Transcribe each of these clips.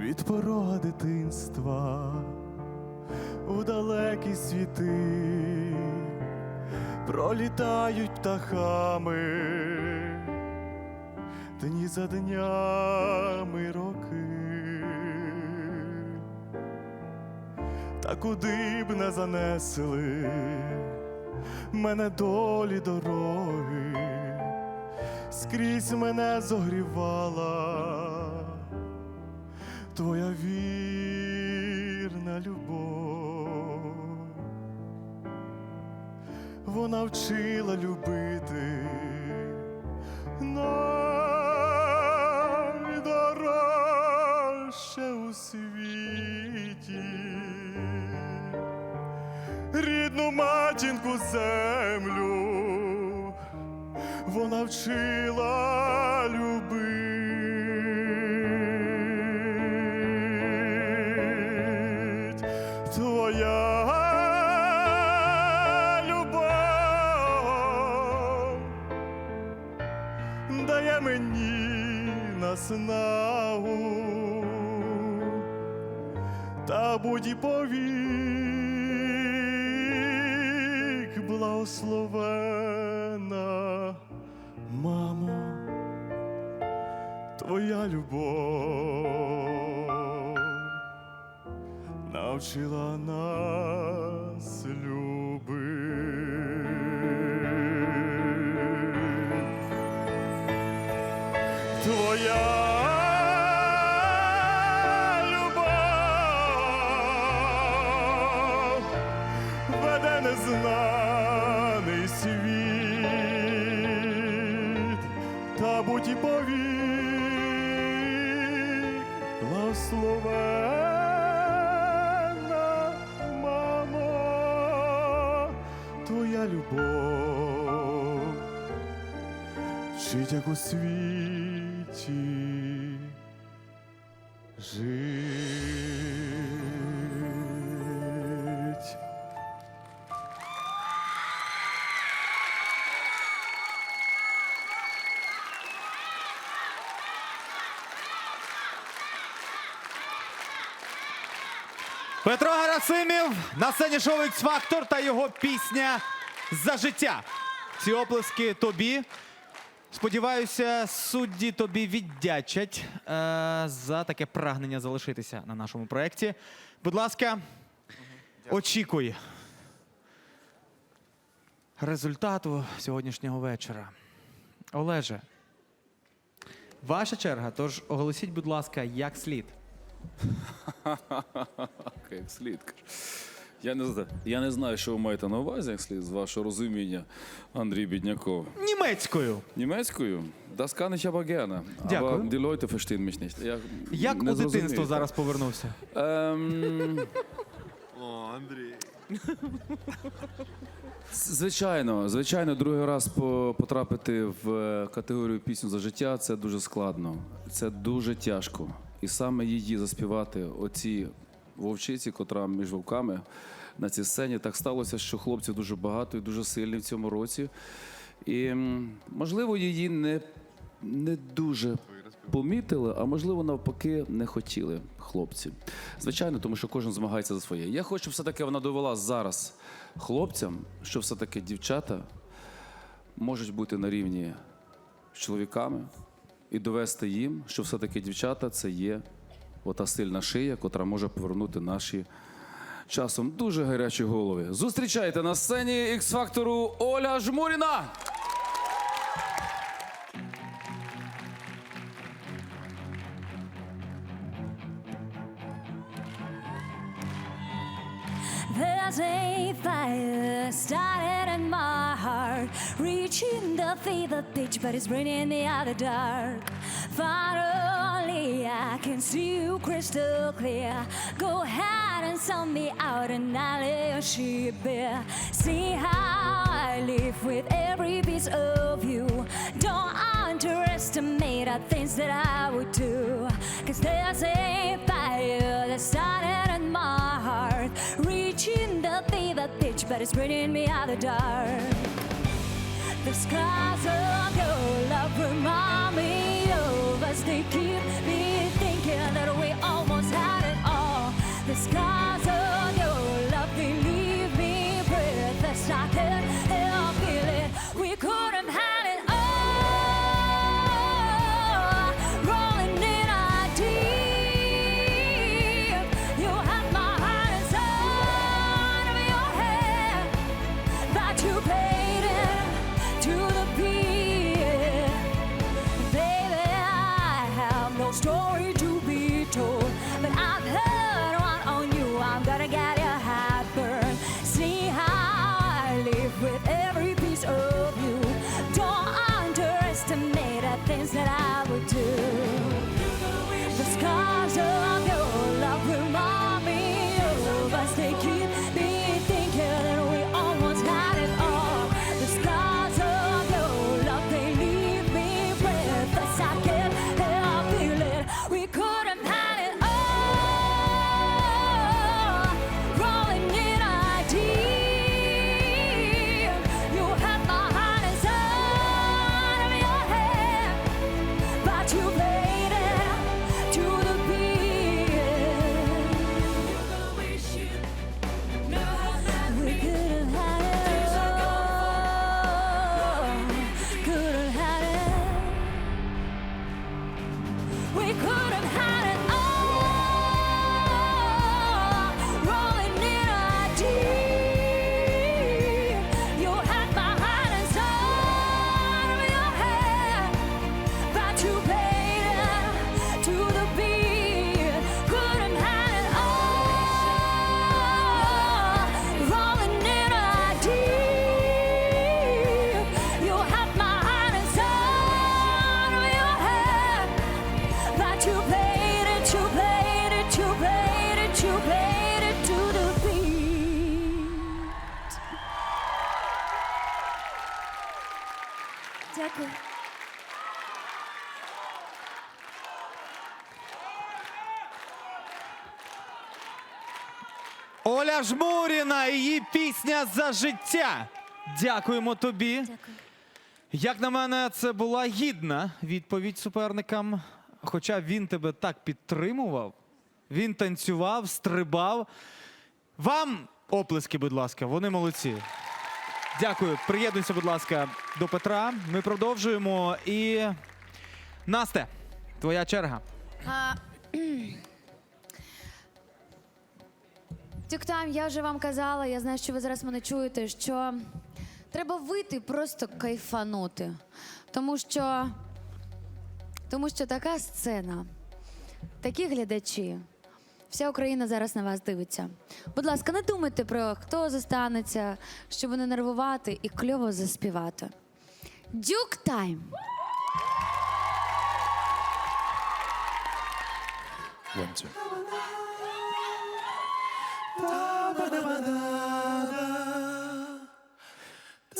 від порога дитинства у далекі світи пролітають птахами дні за днями роки. Та куди б не занесли мене долі дороги, скрізь мене зогрівала твоя вірна любов. Вона вчила любити найдорожче у світі рідну матінку землю вона вчила наснагу та будь повік благословена, мамо, твоя любов навчила нас Твоя любов веде незнаний світ, та будь і повік благословена, мамо, твоя любов. Вчить, як у світі Петро Гарасимів на сцені шоу x Factor та його пісня за життя. Ці оплески тобі. Сподіваюся, судді тобі віддячать е, за таке прагнення залишитися на нашому проєкті. Будь ласка, очікуй результату сьогоднішнього вечора. Олеже, ваша черга, тож оголосіть, будь ласка, як слід. Як слід. Я не, зна- я не знаю, що ви маєте на увазі, як слід, з вашого розуміння, Андрій Бідняков. Німецькою. Німецькою? Das kann ich aber gerne. Дякую. Aber die Leute verstehen mich nicht. Я Як не у дитинство так. зараз повернувся? Ем... Звичайно, звичайно, другий раз по- потрапити в е, категорію пісню за життя це дуже складно. Це дуже тяжко. І саме її заспівати, оці вовчиці, котра між вовками на цій сцені, так сталося, що хлопців дуже багато і дуже сильні в цьому році. І можливо, її не, не дуже помітили, а можливо, навпаки, не хотіли хлопці. Звичайно, тому що кожен змагається за своє. Я хочу все-таки вона довела зараз хлопцям, що все-таки дівчата можуть бути на рівні з чоловіками і довести їм, що все-таки дівчата це є ота сильна шия, котра може повернути наші часом дуже гарячі голови. Зустрічайте на сцені X-фактору Оля Жмуріна! There's a fire started in my reaching the fever pitch, but it's burning me out of the dark. Finally, I can see you crystal clear. Go ahead and sell me out, and I'll let your ship bare. See how I live with every piece of you. Don't underestimate the things that I would do. Cause there's a fire that started in my heart, reaching the fever pitch, but it's burning me out of the dark. The scars of your love remind me of us. They keep me Жмуріна, її пісня за життя. Дякуємо тобі. Дякую. Як на мене, це була гідна відповідь суперникам. Хоча він тебе так підтримував, він танцював, стрибав. Вам оплески, будь ласка, вони молодці. Дякую. Приєднуйся, будь ласка, до Петра. Ми продовжуємо. І Насте, твоя черга. Тюктайм, я вже вам казала, я знаю, що ви зараз мене чуєте, що треба вийти просто кайфанути. Тому що, тому що така сцена, такі глядачі, вся Україна зараз на вас дивиться. Будь ласка, не думайте про хто зостанеться, щоб не нервувати і кльово заспівати. Дюк тайм! 바나바나바나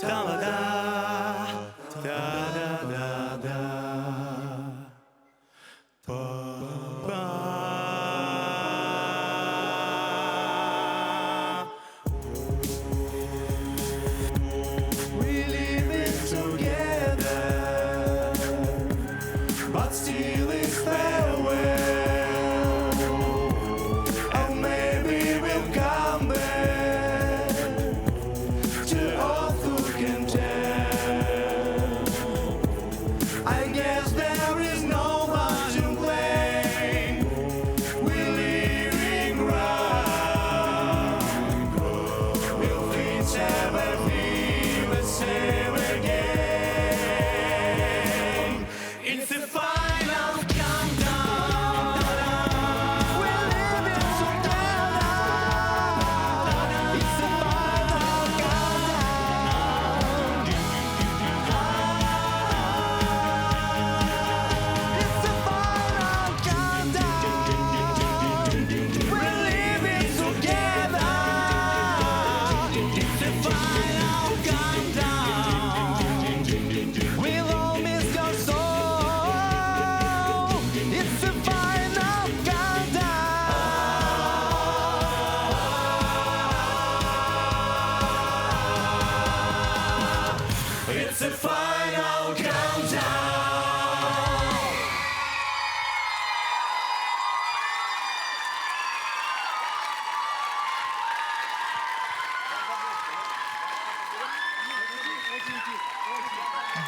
다마다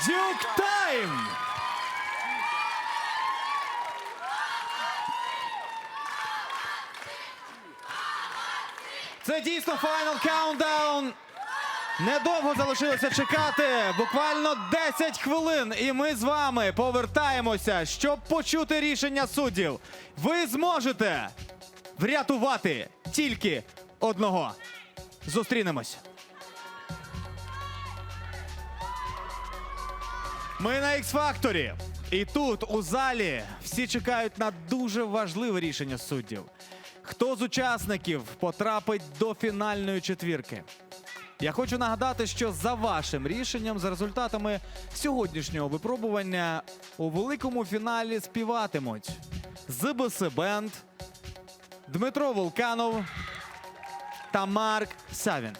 Дюк Тайм! Це дійсно Final Countdown. Недовго залишилося чекати. Буквально 10 хвилин. І ми з вами повертаємося, щоб почути рішення суддів. Ви зможете врятувати тільки одного. Зустрінемось. Ми на X-Factor. І тут, у залі, всі чекають на дуже важливе рішення суддів. Хто з учасників потрапить до фінальної четвірки? Я хочу нагадати, що за вашим рішенням, за результатами сьогоднішнього випробування, у великому фіналі співатимуть ЗБС Бенд, Дмитро Волканов та Марк Савін.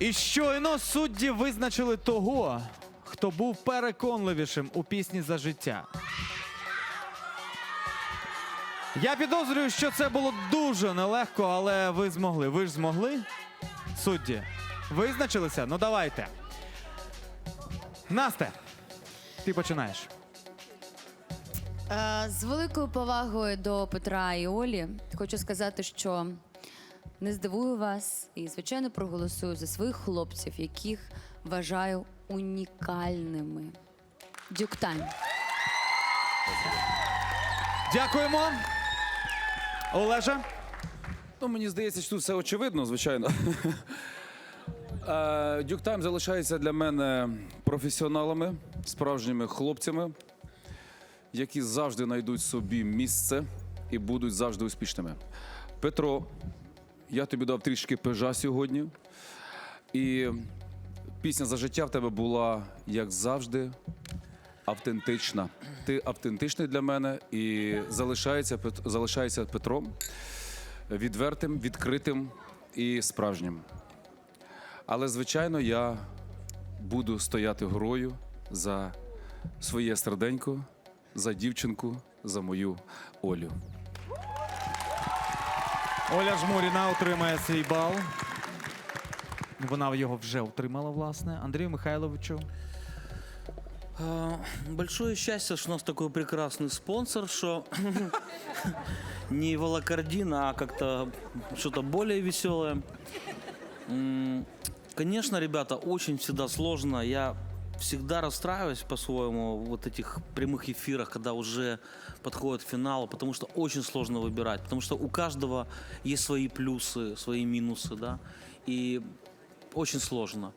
І щойно судді визначили того, хто був переконливішим у пісні за життя. Я підозрюю, що це було дуже нелегко, але ви змогли. Ви ж змогли? Судді. Визначилися? Ну давайте. Насте, ти починаєш. Е, З великою повагою до Петра і Олі хочу сказати, що не здивую вас і, звичайно, проголосую за своїх хлопців, яких вважаю унікальними. Дюктайм. Дякуємо. Олежа. Ну, мені здається, що тут все очевидно, звичайно. Е, Дюктайм залишається для мене професіоналами, справжніми хлопцями, які завжди знайдуть собі місце і будуть завжди успішними. Петро, я тобі дав трішки пежа сьогодні. І пісня за життя в тебе була, як завжди, автентична. Ти автентичний для мене і залишається, Пет- залишається Петром відвертим, відкритим і справжнім. Але, звичайно, я буду стояти горою за своє серденько, за дівчинку, за мою Олю. Оля Жмуріна отримає свій бал. Вона його вже отримала, власне. Андрію Михайловичу. Большое счастье, что у нас такой прекрасный спонсор, что не волокордин, а как-то что-то более веселое. Конечно, ребята, очень всегда сложно. Я всегда расстраиваюсь по-своему в вот этих прямых эфирах, когда уже подходит к финалу, потому что очень сложно выбирать, потому что у каждого есть свои плюсы, свои минусы, да, и очень сложно.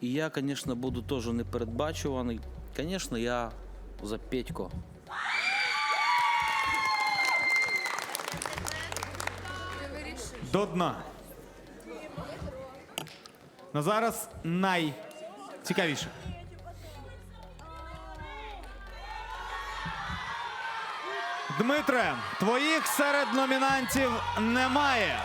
И я, конечно, буду тоже непередбачуваний. Конечно, я за Петько. До дна. Ну зараз найцікавіше. Дмитре, твоїх серед номінантів немає.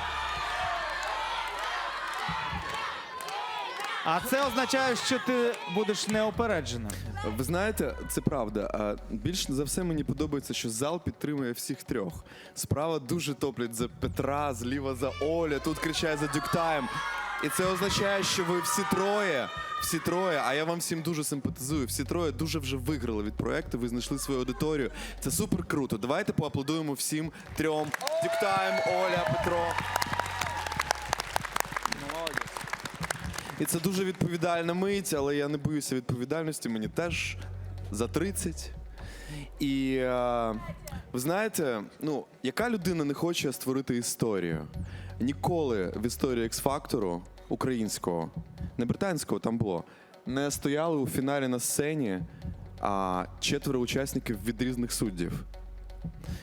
А це означає, що ти будеш неопередженим. Ви знаєте, це правда. А Більш за все мені подобається, що зал підтримує всіх трьох. Справа дуже топлять за Петра, зліва за Оля, тут кричать за Дюктайм. І це означає, що ви всі троє, всі троє, а я вам всім дуже симпатизую. Всі троє дуже вже виграли від проекту, ви знайшли свою аудиторію. Це супер круто. Давайте поаплодуємо всім трьом. Дюктайм, Оля, Петро. І це дуже відповідальна мить, але я не боюся відповідальності. Мені теж за 30. І е, ви знаєте, ну, яка людина не хоче створити історію? Ніколи в історії X-фактору українського, не британського там було, не стояли у фіналі на сцені а, четверо учасників від різних суддів.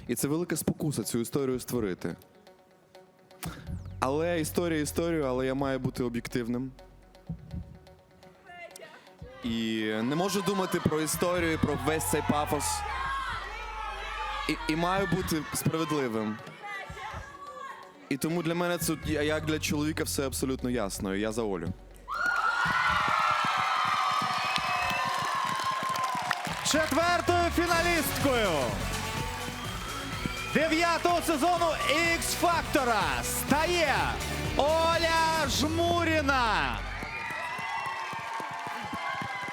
І це велика спокуса цю історію створити. Але історія історію, але я маю бути об'єктивним. І не можу думати про історію, про весь цей пафос. І, і маю бути справедливим. І тому для мене це як для чоловіка все абсолютно ясно. Я за Олю. Четвертою фіналісткою дев'ятого сезону X Фактора стає Оля Жмуріна.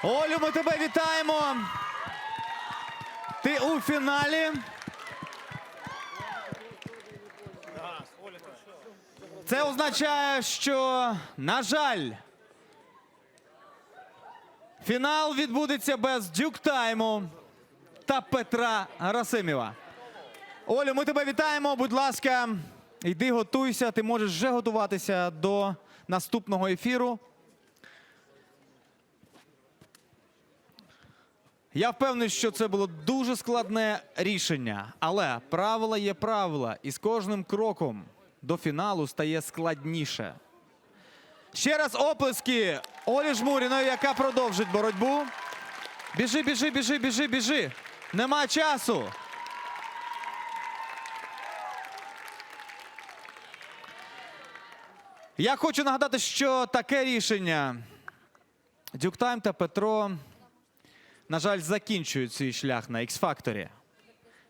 Олю, ми тебе вітаємо. Ти у фіналі. Це означає, що, на жаль, Фінал відбудеться без дюктайму та Петра Расимєва. Олю, ми тебе вітаємо. Будь ласка, йди готуйся. Ти можеш вже готуватися до наступного ефіру. Я впевнений, що це було дуже складне рішення, але правила є правила, і з кожним кроком до фіналу стає складніше. Ще раз оплески Олі Жмуріної, яка продовжить боротьбу. Біжи, біжи, біжи, біжи, біжи. Нема часу. Я хочу нагадати, що таке рішення Дюктайм та Петро, на жаль, закінчують свій шлях на X-Factor.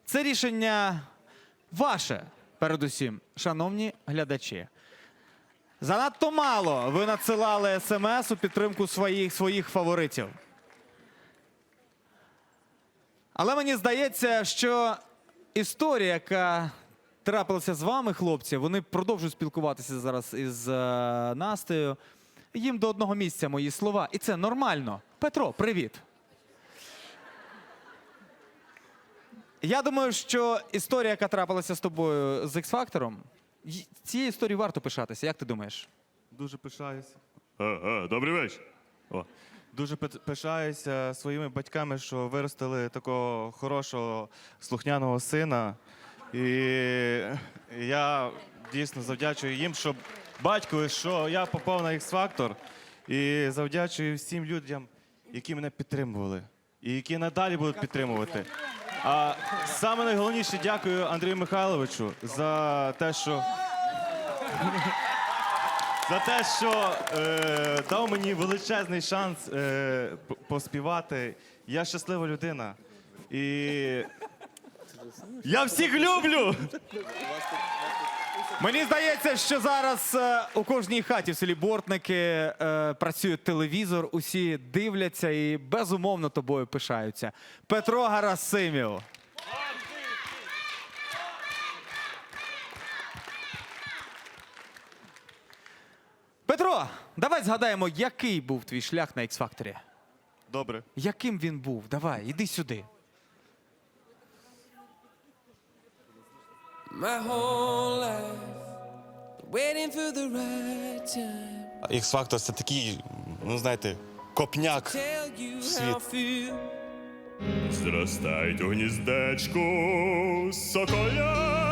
Це рішення ваше, передусім, шановні глядачі. Занадто мало ви надсилали смс у підтримку своїх, своїх фаворитів. Але мені здається, що історія, яка трапилася з вами, хлопці, вони продовжують спілкуватися зараз із е, Настею. Їм до одного місця мої слова. І це нормально. Петро, привіт. Я думаю, що історія, яка трапилася з тобою з X-Factor, цією історією варто пишатися. Як ти думаєш? Дуже пишаюся. А, а, добрий вечір. О. Дуже пишаюся своїми батьками, що виростили такого хорошого слухняного сина. І я дійсно завдячую їм, що батькові, що я попав на X-Factor. І завдячую всім людям, які мене підтримували, і які надалі будуть підтримувати. А саме найголовніше дякую Андрію Михайловичу за те, що за те, що е, дав мені величезний шанс е, поспівати. Я щаслива людина. І я всіх люблю! Мені здається, що зараз е, у кожній хаті в селі Бортники е, працює телевізор, усі дивляться і безумовно тобою пишаються. Петро Гарасимів. Петро, давай згадаємо, який був твій шлях на X-Factor. Добре. Яким він був? Давай, іди сюди. My whole life waiting for the right time. X-Factor це такий, ну знаєте, копняк. Tell you Світ. how I feel. Зростають у гніздечку соколята.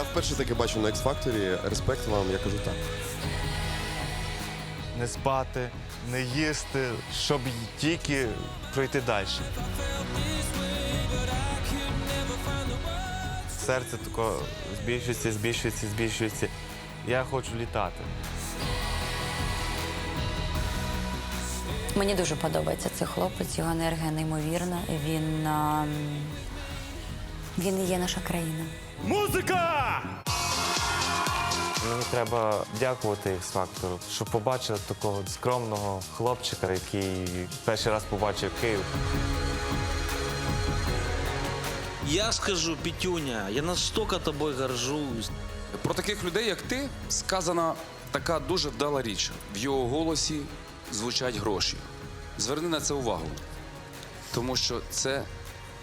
Я вперше таке бачу на X-Factor. Респект вам, я кажу так. Не спати, не їсти, щоб тільки пройти далі. Серце тако збільшується, збільшується, збільшується. Я хочу літати. Мені дуже подобається цей хлопець, його енергія неймовірна. Він, а, він і є наша країна. Музика! Мені треба дякувати X-Factor, що побачили такого скромного хлопчика, який перший раз побачив Київ. Я скажу, Петюня, я настолько тобой горжусь. Про таких людей, як ти, сказана така дуже вдала річ. В його голосі звучать гроші. Зверни на це увагу, тому що це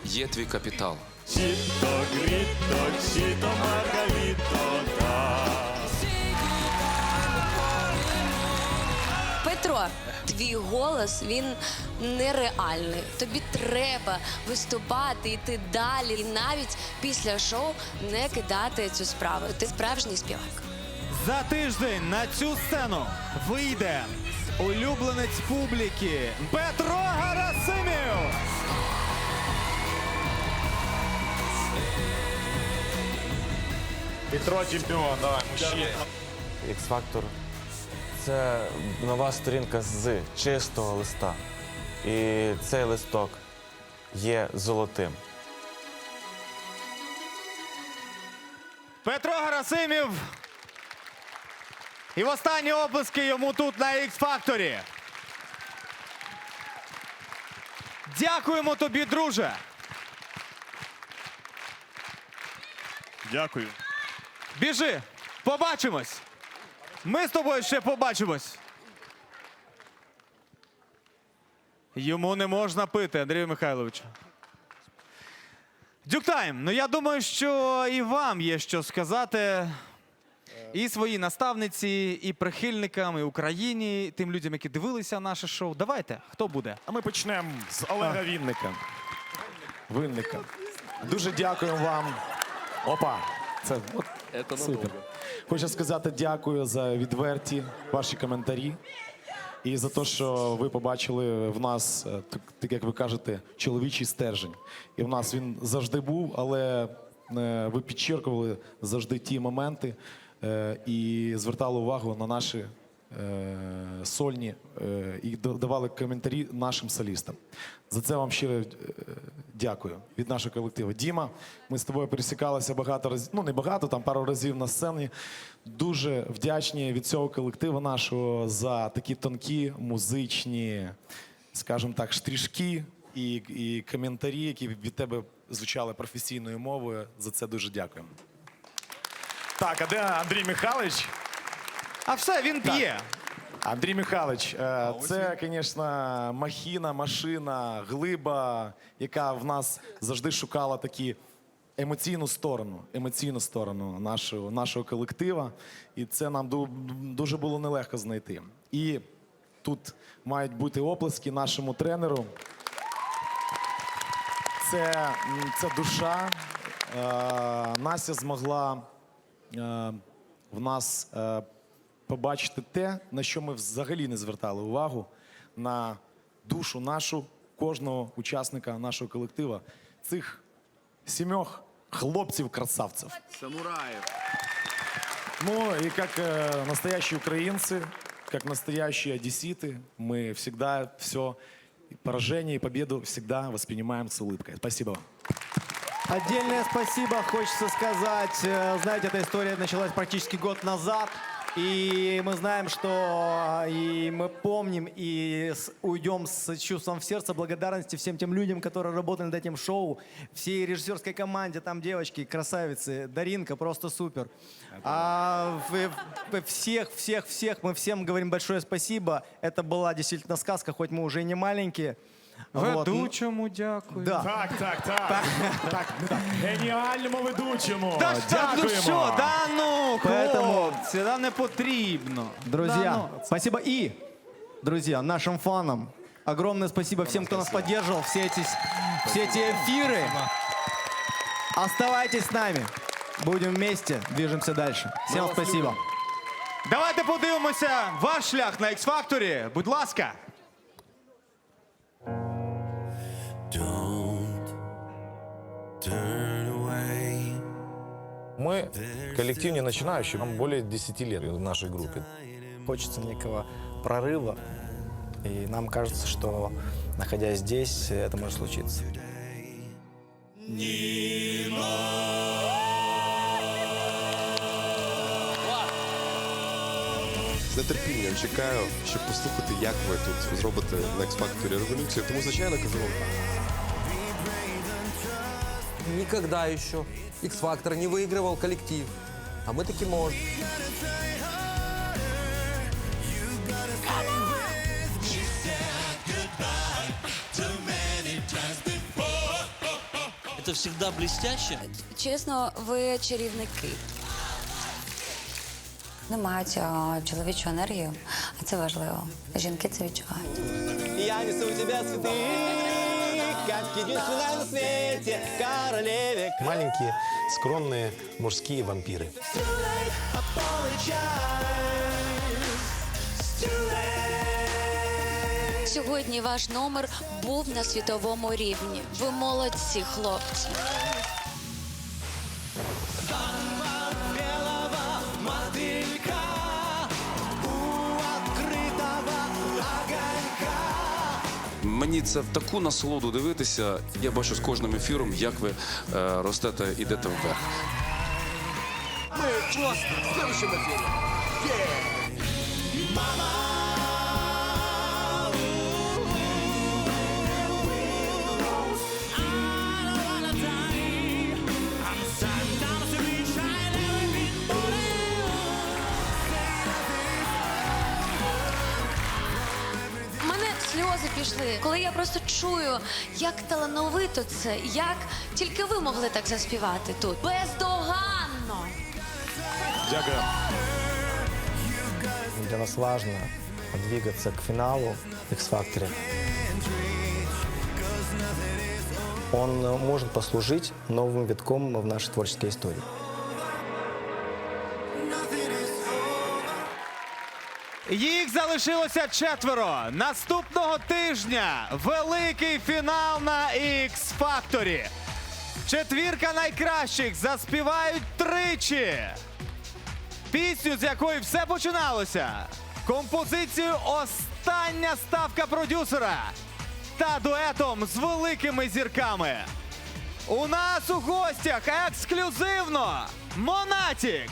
є твій капітал. Чіто гріто, чіто маргаліто, да. Петро, твій голос він нереальний. Тобі треба виступати, йти далі, і навіть після шоу не кидати цю справу. Ти справжній співак. За тиждень на цю сцену вийде улюбленець публіки Петро Гарасимів. Петро чемпіон, давай, мужчина. X-Factor – це нова сторінка з чистого листа. І цей листок є золотим. Петро Гарасимів. І в останні оплески йому тут на X-Factor. Дякуємо тобі, друже. Дякую. Біжи, побачимось. Ми з тобою ще побачимось. Йому не можна пити, Андрію Михайловичу. Дюктайм, ну я думаю, що і вам є що сказати. І своїй наставниці, і прихильникам, і Україні, тим людям, які дивилися наше шоу. Давайте, хто буде? А ми почнемо з Олега Вінника. Винника. Дуже дякуємо вам. Опа! Це от, супер. Хочу сказати дякую за відверті ваші коментарі. І за те, що ви побачили в нас, е, так, так як ви кажете, чоловічий стержень. І в нас він завжди був, але е, ви підчеркували завжди ті моменти е, і звертали увагу на наші сольні е, і давали коментарі нашим солістам. За це вам щиро е, дякую від нашого колективу. Діма, ми з тобою пересікалися багато разів, ну не багато, там пару разів на сцені. Дуже вдячні від цього колективу нашого за такі тонкі музичні, скажімо так, штришки і, і коментарі, які від тебе звучали професійною мовою. За це дуже дякуємо. Так, а де Андрій Михайлович? А все, він п'є. Андрій Михайлович, е, це, звісно, махіна, машина, глиба, яка в нас завжди шукала такі емоційну сторону, емоційну сторону нашого, нашого колектива. І це нам ду- дуже було нелегко знайти. І тут мають бути оплески нашому тренеру. Це, м, це душа. Е, Настя змогла е, в нас е, побачити те, на що ми взагалі не звертали увагу, на душу нашу, кожного учасника нашого колектива, цих сімьох хлопців-красавців. Самураїв. Ну и как э, настоящие украинцы, как настоящие одесситы, мы всегда все поражение и победу всегда воспринимаем с улыбкой. Спасибо вам. Отдельное спасибо хочется сказать. Э, Знаете, эта история началась практически год назад. И мы знаем, что и мы помним и с- уйдем с чувством в сердце благодарности всем тем людям, которые работали над этим шоу, всей режиссерской команде, там девочки, красавицы, Даринка, просто супер. А в- в- всех, всех, всех, мы всем говорим большое спасибо. Это была действительно сказка, хоть мы уже и не маленькие. Вот. Ведучому дякую. Да. Так, так, так. так, так. Геніальному ведучому. Та ж так, ну Дякуємо. що, да ну, Поэтому- хлопці, да не потрібно. Друзья, Да ну. спасибо и, друзья, нашим фанам. Огромное спасибо всем, кто нас поддерживал, все эти, все эти эфиры. Оставайтесь с нами. Будем вместе, движемся дальше. Всем спасибо. Давайте подивимося ваш шлях на X-Factor. Будь ласка. Мы коллектив не начинающий, нам более 10 лет в нашей группе. Хочется некого прорыва. И нам кажется, что, находясь здесь, это может случиться. З нетерпінням чекаю, щоб послухати, як ви тут зробите на X-Factor революцію. Тому, звичайно, кажу вам так. Никогда еще X-Factor не выигрывал коллектив. А мы таки можем. Это всегда блестяще. Чесно, ви чарівники. Вони мають а, чоловічу енергію, а це важливо. Жінки це відчувають. Я несу тебя цветы, как единственная на свете королеве. Маленькие, скромные мужские вампиры. Сьогодні ваш номер був на світовому рівні. Ви молодці, хлопці. Мені це в таку насолоду дивитися. Я бачу з кожним ефіром, як ви е, ростете, ідете вверх. Ми мене ефірі. пішли Коли я просто чую, як талановито це, як тільки ви могли так заспівати тут. Бездоганно! Дякую. Для нас важно двигаться к финалу X-Factor. Он э, может послужить новым витком в нашей творческой истории. Їх залишилося четверо. Наступного тижня великий фінал на X Factor. Четвірка найкращих заспівають тричі. Пісню, з якої все починалося. Композицію Остання ставка продюсера та дуетом з великими зірками. У нас у гостях ексклюзивно Монатік,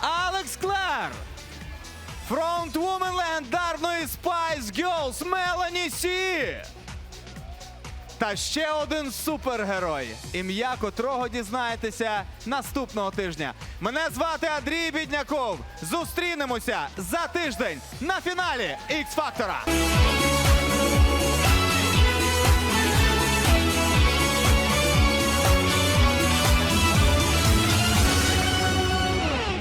Алекс Клер, фронтвумен легендарної Spice Girls Мелані Сі. Та ще один супергерой, ім'я котрого дізнаєтеся наступного тижня. Мене звати Андрій Бідняков. Зустрінемося за тиждень на фіналі X Factor.